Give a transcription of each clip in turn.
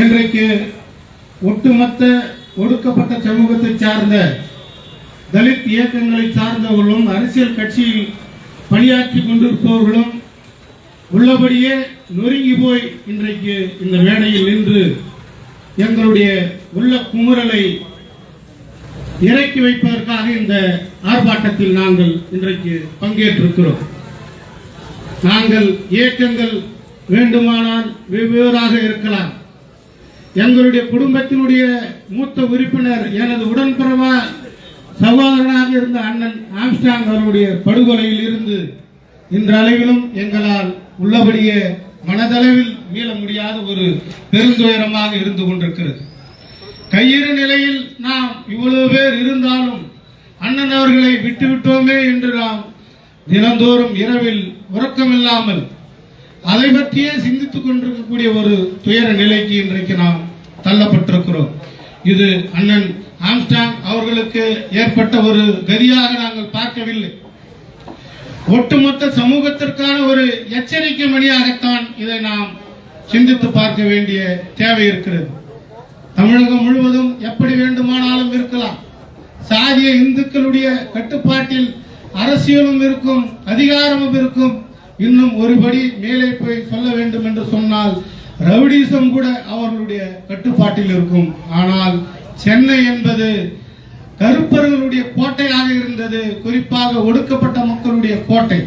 இன்றைக்கு ஒட்டுமொத்த ஒடுக்கப்பட்ட சமூகத்தை சார்ந்த தலித் இயக்கங்களை சார்ந்தவர்களும் அரசியல் கட்சியில் பணியாற்றி கொண்டிருப்பவர்களும் உள்ளபடியே நொறுங்கி போய் இன்றைக்கு இந்த மேடையில் நின்று எங்களுடைய உள்ள குமுறலை இறக்கி வைப்பதற்காக இந்த ஆர்ப்பாட்டத்தில் நாங்கள் இன்றைக்கு பங்கேற்றிருக்கிறோம். நாங்கள் இயக்கங்கள் வேண்டுமானால் வெவ்வேறாக இருக்கலாம். எங்களுடைய குடும்பத்தினுடைய மூத்த உறுப்பினர் எனது உடன்பிறவா சகோதரனாக இருந்த அண்ணன் ஆம்ஸ்டாங் அவருடைய படுகொலையில் இருந்து இன்றளவிலும் எங்களால் உள்ளபடியே மனதளவில் மீள முடியாத ஒரு பெருந்துயரமாக இருந்து கொண்டிருக்கிறது. கையிறு நிலையில் நாம் இவ்வளவு பேர் இருந்தாலும் அண்ணன் அவர்களை விட்டுவிட்டோமே என்று நாம் தினந்தோறும் இரவில் உறக்கமில்லாமல் அதை பற்றியே சிந்தித்துக் கொண்டிருக்கக்கூடிய ஒரு துயர நிலைக்கு இன்றைக்கு நாம் தள்ளப்பட்டிருக்கிறோம். இது அண்ணன் ஆம்ஸ்டாங் அவர்களுக்கு ஏற்பட்ட ஒரு கதியாக நாங்கள் பார்க்கவில்லை. ஒட்டுமொத்த சமூகத்திற்கான ஒரு எச்சரிக்கை மணியாகத்தான் இதை நாம் சிந்தித்து பார்க்க வேண்டிய தேவை இருக்கிறது. தமிழகம் முழுவதும் எப்படி வேண்டுமானாலும் இருக்கலாம். சாதிய இந்துக்களுடைய கட்டுப்பாட்டில் அரசியலும் இருக்கும் அதிகாரமும் இருக்கும். இன்னும் ஒருபடி மேலே போய் சொல்ல வேண்டும் என்று சொன்னால் ரவுடிசம் கூட அவர்களுடைய கட்டுப்பாட்டில் இருக்கும். ஆனால் சென்னை என்பது கருப்பர்களுடைய கோட்டையாக இருந்தது. குறிப்பாக ஒடுக்கப்பட்ட மக்களுடைய கோட்டை.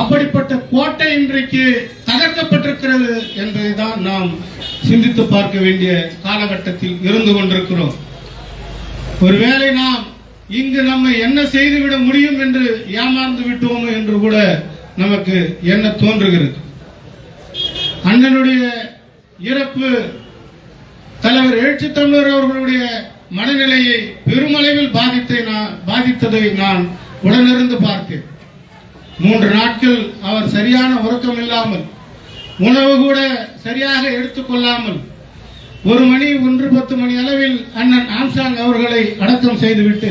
அப்படிப்பட்ட கோட்டை இன்றைக்கு தகர்க்கப்பட்டிருக்கிறது என்பதைதான் நாம் சிந்தித்து பார்க்க வேண்டிய காலகட்டத்தில் இருந்து கொண்டிருக்கிறோம். ஒருவேளை நாம் இங்கு நம்ம என்ன செய்துவிட முடியும் என்று ஏமாந்து விட்டோமோ என்று கூட நமக்கு என்ன தோன்றுகிறது? அண்ணனுடைய இறப்பு தலைவர் எழுச்சி தமிழர் அவர்களுடைய மனநிலையை பெருமளவில் பாதித்தை நான் பாதித்ததை நான் உடனிருந்து பார்த்தேன். மூன்று நாட்கள் அவர் சரியான உறக்கம் இல்லாமல் உணவு கூட சரியாக எடுத்துக்கொள்ளாமல் ஒரு மணி ஒன்று பத்து மணி அளவில் அண்ணன் ஆம்சாங் அவர்களை அடக்கம் செய்துவிட்டு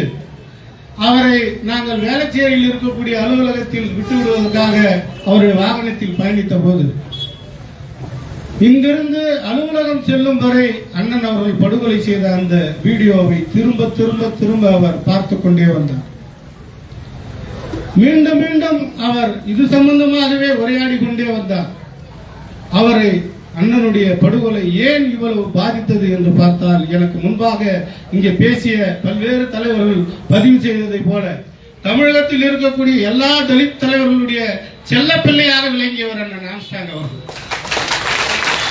அவரை நாங்கள் வேளச்சேரியில் இருக்கக்கூடிய அலுவலகத்தில் விட்டுவிடுவதற்காக அவருடைய வாகனத்தில் பயணித்த போது இங்கிருந்து அலுவலகம் செல்லும் வரை அண்ணன் அவர்கள் படுகொலை செய்த அந்த வீடியோவை திரும்ப திரும்ப திரும்ப அவர் பார்த்து கொண்டே வந்தார். மீண்டும் மீண்டும் அவர் இது சம்பந்தமாகவே உரையாடி கொண்டே வந்தார். அவரை அண்ணனுடைய படுகொலை ஏன் இவ்வளவு பாதித்தது என்று பார்த்தால் எனக்கு முன்பாக இங்கே பேசிய பல்வேறு தலைவர்கள் பதிவு செய்ததை போல தமிழகத்தில் இருக்கக்கூடிய எல்லா தலித் தலைவர்களுடைய செல்ல பிள்ளையாக விளங்கியவர் அண்ணன் ஆம்ஸ்டாங் அவர்கள்.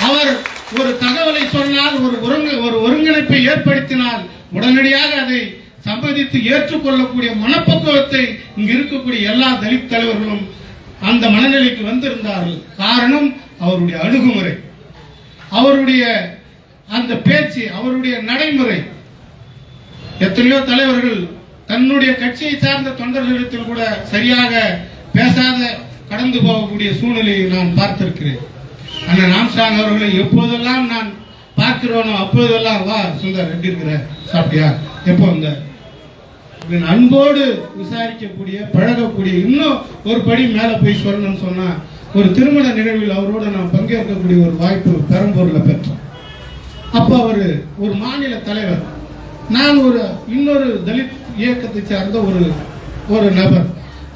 அவர் ஒரு தகவலை சொன்னால் ஒரு ஒருங்க ஒரு ஒருங்கிணைப்பை ஏற்படுத்தினால் உடனடியாக அதை சம்மதித்து ஏற்றுக்கொள்ளக்கூடிய மனப்பக்குவத்தை இங்கு இருக்கக்கூடிய எல்லா தலித் தலைவர்களும் அந்த மனநிலைக்கு வந்திருந்தார்கள். காரணம் அவருடைய அணுகுமுறை. அவருடைய அந்த பேச்சு அவருடைய நடைமுறை. எத்தனையோ தலைவர்கள் தன்னுடைய கட்சியை சார்ந்த தொண்டர்களிடத்தில் கூட சரியாக பேசாத கடந்து போகக்கூடிய சூழ்நிலையை நான் பார்த்திருக்கிறேன். அண்ணன் ராம்சாங் அவர்களை எப்போதெல்லாம் நான் பார்க்கிறோனோ அப்போதெல்லாம் வா சுந்தர் எப்படி இருக்கிற? சாப்பிட்டியா? எப்போ வந்த? அன்போடு விசாரிக்கக்கூடிய பழகக்கூடிய இன்னும் ஒரு படி மேலே போய் சொல்லணும்னு சொன்னா ஒரு திருமண நிகழ்வில் அவரோட நான் பங்கேற்கக்கூடிய ஒரு வாய்ப்பு பெரம்பூர்ல பெற்றோம் அப்ப அவர் ஒரு மாநில தலைவர். நான் ஒரு இன்னொரு தலித் இயக்கத்தை சார்ந்த ஒரு ஒரு நபர்.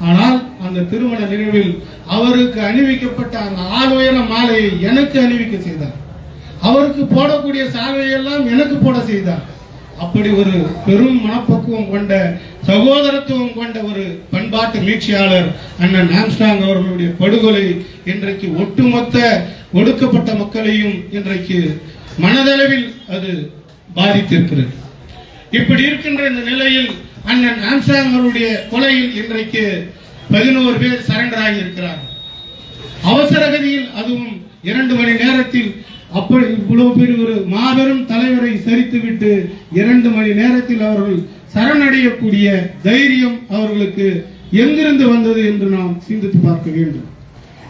ஆனால் அந்த திருமண நிகழ்வில் அவருக்கு அணிவிக்கப்பட்ட அந்த ஆளுயர மாலையை எனக்கு அணிவிக்க செய்தார். அவருக்கு போடக்கூடிய சாலையெல்லாம் எனக்கு போட செய்தார். அப்படி ஒரு பெரும் மனப்பக்குவம் கொண்ட சகோதரத்துவம் கொண்ட ஒரு பண்பாட்டு மீட்சியாளர் அண்ணன் ஆம்ஸ்டாங் அவர்களுடைய படுகொலை இன்றைக்கு ஒட்டுமொத்த ஒடுக்கப்பட்ட மக்களையும் இன்றைக்கு மனதளவில் அது பாதித்திருக்கிறது. இப்படி இருக்கின்ற இந்த நிலையில் அண்ணன் ஆம்ஸ்டாங் அவருடைய கொலையில் இன்றைக்கு பதினோரு பேர் சரண்டர் ஆகி இருக்கிறார்கள். அவசர கதியில் அதுவும் இரண்டு மணி நேரத்தில் அப்படி இவ்வளவு பெரிய ஒரு மாபெரும் தலைவரை சரித்துவிட்டு இரண்டு மணி நேரத்தில் அவர்கள் சரணடையக்கூடிய தைரியம் அவர்களுக்கு எங்கிருந்து வந்தது என்று நாம் சிந்தித்து பார்க்க வேண்டும்.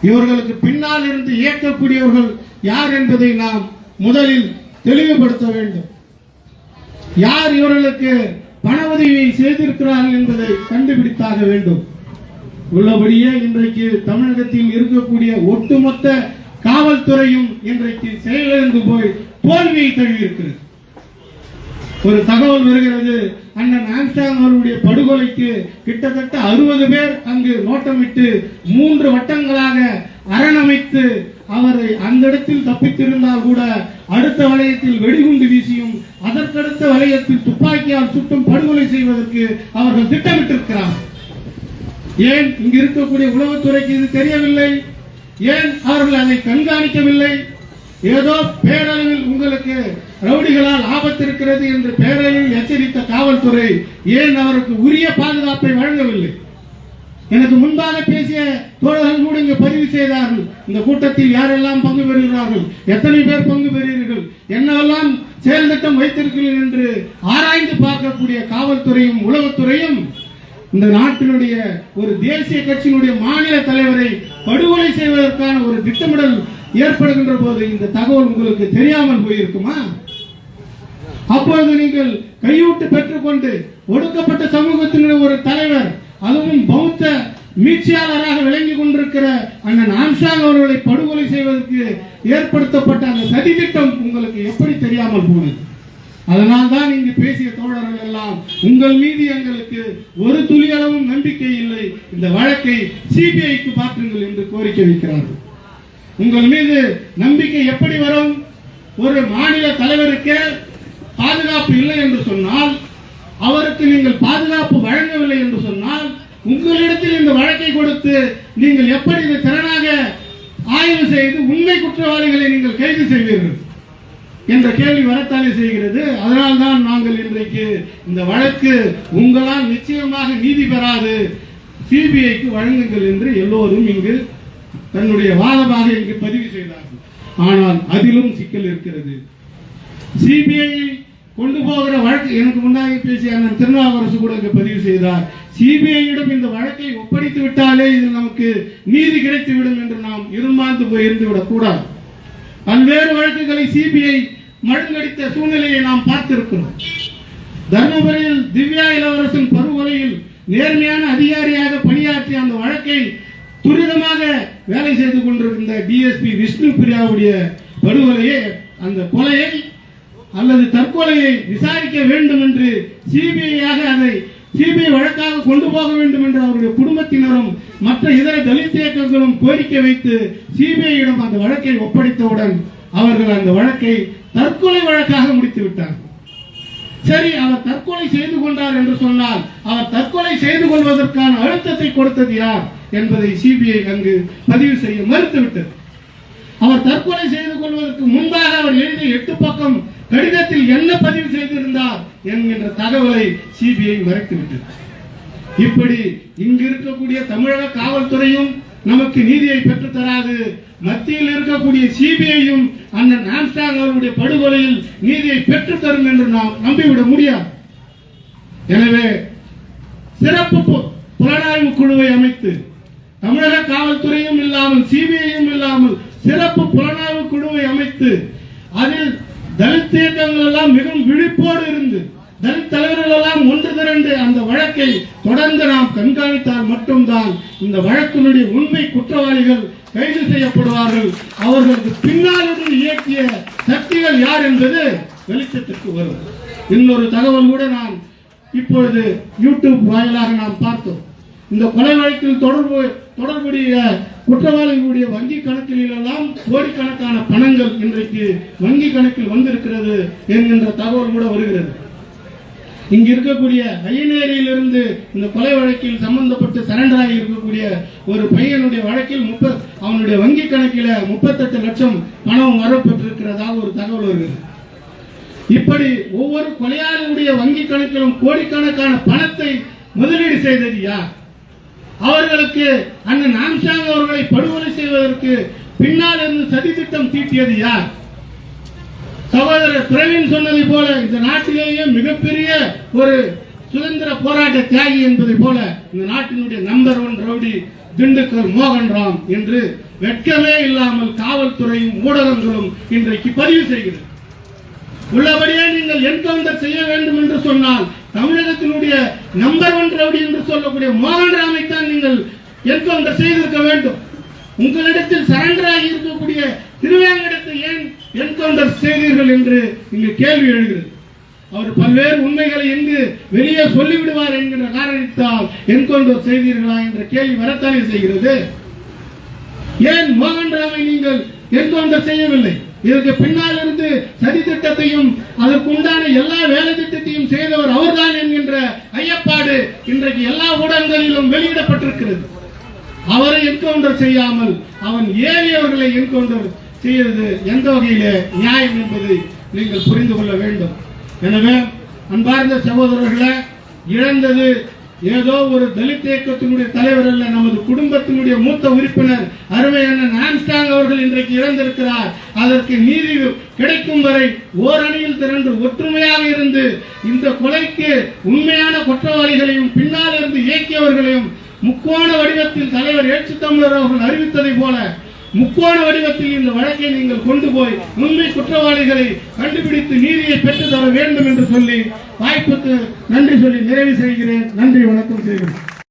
இவர்களுக்கு பின்னால் இருந்து இயக்கக்கூடியவர்கள் யார் என்பதை நாம் முதலில் தெளிவுபடுத்த வேண்டும். யார் இவர்களுக்கு பண உதவியை செய்திருக்கிறார்கள் என்பதை கண்டுபிடித்தாக வேண்டும். உள்ளபடியே இன்றைக்கு தமிழகத்தில் இருக்கக்கூடிய ஒட்டுமொத்த காவல்துறையும் இன்றைக்கு செயலிழந்து போய் தோல்வியை தழுவியிருக்கிறது. ஒரு தகவல் வருகிறது அண்ணன் ஆம்ஸ்டாங் அவருடைய படுகொலைக்கு கிட்டத்தட்ட அறுபது பேர் அங்கு நோட்டமிட்டு மூன்று வட்டங்களாக அரணமைத்து அவரை அந்த இடத்தில் தப்பித்திருந்தால் கூட அடுத்த வளையத்தில் வெடிகுண்டு வீசியும் அதற்கடுத்த வளையத்தில் துப்பாக்கியால் சுட்டும் படுகொலை செய்வதற்கு அவர்கள் திட்டமிட்டிருக்கிறார் ஏன்? இங்கு இருக்கக்கூடிய உளவுத்துறைக்கு இது தெரியவில்லை. ஏன் அவர்கள் அதை கண்காணிக்கவில்லை? ஏதோ பேரளவில் உங்களுக்கு ரவுடிகளால் ஆபத்து இருக்கிறது என்று பேரளவில் எச்சரித்த காவல்துறை ஏன் அவருக்கு உரிய பாதுகாப்பை வழங்கவில்லை? எனக்கு முன்பாக பேசிய தோழர்கள் கூட இங்கு பதிவு செய்தார்கள். இந்த கூட்டத்தில் யாரெல்லாம் பங்கு பெறுகிறார்கள்? எத்தனை பேர் பங்கு பெறுகிறீர்கள்? என்னவெல்லாம் செயல் திட்டம் வைத்திருக்கிறீர்கள் என்று ஆராய்ந்து பார்க்கக்கூடிய காவல்துறையும் உளவுத்துறையும் இந்த நாட்டினுடைய ஒரு தேசிய கட்சியினுடைய மாநில தலைவரை படுகொலை செய்வதற்கான ஒரு திட்டமிடல் ஏற்படுகின்ற போது இந்த தகவல் உங்களுக்கு தெரியாமல் போயிருக்குமா? அப்பொழுது நீங்கள் கையூட்டு பெற்றுக்கொண்டு ஒடுக்கப்பட்ட சமூகத்தினுடைய ஒரு தலைவர் அதுவும் பௌத்த மீட்சியாளராக விளங்கி கொண்டிருக்கிற அண்ணன் ஆம்சாங் அவர்களை படுகொலை செய்வதற்கு ஏற்படுத்தப்பட்ட அந்த சதி திட்டம் உங்களுக்கு எப்படி தெரியாமல் போனது? அதனால் தான் இங்கு பேசிய தோழர்கள் எல்லாம் உங்கள் மீது எங்களுக்கு ஒரு துளி அளவும் நம்பிக்கை இல்லை. இந்த வழக்கை சிபிஐக்கு மாற்றுங்கள் என்று கோரிக்கை வைக்கிறார்கள். உங்கள் மீது நம்பிக்கை எப்படி வரும்? ஒரு மாநில தலைவருக்கு பாதுகாப்பு இல்லை என்று சொன்னால் அவருக்கு நீங்கள் பாதுகாப்பு வழங்கவில்லை என்று சொன்னால் உங்களிடத்தில் இந்த வழக்கை கொடுத்து நீங்கள் எப்படி இதை திறனாக ஆய்வு செய்து உண்மை குற்றவாளிகளை நீங்கள் கைது செய்வீர்கள்? என்ற கேள்வி வரத்தானே செய்கிறது. அதனால்தான் நாங்கள் இன்றைக்கு இந்த வழக்கு உங்களால் நிச்சயமாக நீதி பெறாது. சிபிஐக்கு வழங்குங்கள் என்று எல்லோரும் இங்கு தன்னுடைய வாதமாக இங்கு பதிவு செய்தார்கள். ஆனால் அதிலும் சிக்கல் இருக்கிறது. சிபிஐ கொண்டு போகிற வழக்கு எனக்கு முன்னாடி பேசிய அண்ணன் திருநாவுக்கரசு கூட இங்கு பதிவு செய்தார். சிபிஐயிடம் இந்த வழக்கை ஒப்படைத்து விட்டாலே இது நமக்கு நீதி கிடைத்து விடும் என்று நாம் இருமாந்து போய் இருந்து விடக்கூடாது பல்வேறு வழக்குகளை சிபிஐ மழுங்கடித்த சூழ்நிலையை நாம் பார்த்திருக்கிறோம். தர்மபுரியில் திவ்யா இளவரசன் பருவலையில் நேர்மையான அதிகாரியாக பணியாற்றிய அந்த வழக்கை துரிதமாக வேலை செய்து கொண்டிருந்த டிஎஸ்பி விஷ்ணு பிரியாவுடைய படுகொலையை அந்த கொலையை அல்லது தற்கொலையை விசாரிக்க வேண்டும் என்று சிபிஐயாக அதை சிபிஐ வழக்காக கொண்டு போக வேண்டும் என்று அவருடைய குடும்பத்தினரும் மற்ற இதர தலித் இயக்கங்களும் கோரிக்கை வைத்து சிபிஐயிடம் அந்த வழக்கை ஒப்படைத்தவுடன் அவர்கள் அந்த வழக்கை தற்கொலை வழக்காக முடித்து விட்டார்கள் சரி அவர் தற்கொலை செய்து கொண்டார் என்று சொன்னால் அவர் தற்கொலை செய்து கொள்வதற்கான அழுத்தத்தை கொடுத்தது யார் என்பதை சிபிஐ அங்கு பதிவு செய்ய மறுத்துவிட்டது. அவர் தற்கொலை செய்து கொள்வதற்கு முன்பாக அவர் எழுதிய எட்டு பக்கம் கடிதத்தில் என்ன பதிவு செய்திருந்தார் என்கின்ற தகவலை சிபிஐ மறைத்துவிட்டது. இப்படி இங்கு இருக்கக்கூடிய தமிழக காவல்துறையும் நமக்கு நீதியை பெற்றுத்தராது. மத்தியில் இருக்கக்கூடிய சிபிஐயும் அந்த நான்ஸ்டாங் அவருடைய படுகொலையில் நீதியை பெற்றுத் தரும் என்று நாம் நம்பிவிட முடியாது. எனவே சிறப்பு பு- புலனாய்வு குழுவை அமைத்து தமிழக காவல்துறையும் இல்லாமல் சிபிஐயும் இல்லாமல் சிறப்பு புலனாய்வு குழுவை அமைத்து அதில் தலித் இயக்கங்கள் எல்லாம் மிகவும் விழிப்போடு இருந்து தலித் தலைவர்கள் எல்லாம் ஒன்று திரண்டு அந்த வழக்கை தொடர்ந்து நாம் கண்காணித்தால் மட்டும்தான் இந்த வழக்கினுடைய உண்மை குற்றவாளிகள் கைது செய்யப்படுவார்கள். அவர்களுக்கு பின்னால் இருந்து இயக்கிய சக்திகள் யார் என்பது வெளிச்சத்திற்கு வரும் இன்னொரு தகவல் கூட நாம் இப்பொழுது யூடியூப் வாயிலாக நாம் பார்த்தோம். இந்த கொலை வழக்கில் தொடர்பு தொடர்புடைய குற்றவாளிகளுடைய வங்கி கணக்கில் எல்லாம் கோடிக்கணக்கான பணங்கள் இன்றைக்கு வங்கி கணக்கில் வந்திருக்கிறது என்கின்ற தகவல் கூட வருகிறது. இங்க இருக்கக்கூடிய ஐயனேரியிலிருந்து இந்த கொலை வழக்கில் சம்பந்தப்பட்டு சரண்டர் ஆகி இருக்கக்கூடிய ஒரு பையனுடைய வழக்கில் முப்ப அவனுடைய வங்கி கணக்கில முப்பத்தெட்டு லட்சம் பணம் வரப்பட்டிருக்கிறதாக ஒரு தகவல் வருகிறது. இப்படி ஒவ்வொரு கொலையாளியுடைய வங்கி கணக்கிலும் கோடிக்கணக்கான பணத்தை முதலீடு செய்தது யார்? அவர்களுக்கு அண்ணன் ஆம்சாங் அவர்களை படுகொலை செய்வதற்கு பின்னால் இருந்து சதித்திட்டம் தீட்டியது யார்? சகோதரர் பிரவீன் சொன்னதை போல இந்த நாட்டிலேயே மிகப்பெரிய ஒரு சுதந்திர போராட்ட தியாகி என்பதை போல இந்த நாட்டினுடைய நம்பர் ஒன் ரவுடி திண்டுக்கல் மோகன் ராம் என்று வெட்கமே இல்லாமல் காவல்துறையும் ஊடகங்களும் இன்றைக்கு பதிவு செய்கிறது. உள்ளபடியே நீங்கள் என்கவுண்டர் செய்ய வேண்டும் என்று சொன்னால் தமிழகத்தினுடைய நம்பர் ஒன் ரவுடி என்று சொல்லக்கூடிய மோகன் ராமைத்தான் நீங்கள் என்கவுண்டர் செய்திருக்க வேண்டும். உங்களிடத்தில் சரண்டர் ஆகி இருக்கக்கூடிய திருவேங்கடத்தை ஏன் என்கவுண்டர் செய்தீர்கள் என்று இங்கு கேள்வி எழுகிறது? அவர் பல்வேறு உண்மைகளை எங்கு வெளியே சொல்லிவிடுவார் என்கிற காரணத்தால் என்கவுண்டர் செய்தீர்களா என்ற கேள்வி வரத்தானே செய்கிறது? ஏன் மோகன்ராமை நீங்கள் என்கவுண்டர் செய்யவில்லை? இதற்கு பின்னால் இருந்து சதி திட்டத்தையும் அதற்கு உண்டான எல்லா வேலை திட்டத்தையும் செய்தவர் அவர்தான் என்கின்ற ஐயப்பாடு இன்றைக்கு எல்லா ஊடகங்களிலும் வெளியிடப்பட்டிருக்கிறது. அவரை என்கவுண்டர் செய்யாமல் அவன் ஏறியவர்களை என்கவுண்டர் செய்வது எந்த வகையிலே நியாயம் என்பதை நீங்கள் புரிந்து கொள்ள வேண்டும். எனவே அன்பார்ந்த சகோதரர்களை இழந்தது ஏதோ ஒரு தலித் இயக்கத்தினுடைய தலைவர் அல்ல நமது குடும்பத்தினுடைய மூத்த உறுப்பினர் அருமையான நான்ஸ்டாங் அவர்கள் இன்றைக்கு இறந்திருக்கிறார். அதற்கு நீதி கிடைக்கும் வரை ஓரணியில் திரண்டு ஒற்றுமையாக இருந்து இந்த கொலைக்கு உண்மையான குற்றவாளிகளையும் பின்னால் இருந்து இயக்கியவர்களையும் முக்கோண வடிவத்தில் தலைவர் ஏற்று தமிழர் அவர்கள் அறிவித்ததை போல முக்கோண வடிவத்தில் இந்த வழக்கை நீங்கள் கொண்டு போய் உண்மை குற்றவாளிகளை கண்டுபிடித்து நீதியை பெற்று தர வேண்டும் என்று சொல்லி வாய்ப்புக்கு நன்றி சொல்லி நிறைவு செய்கிறேன். நன்றி வணக்கம் செய்கிறேன்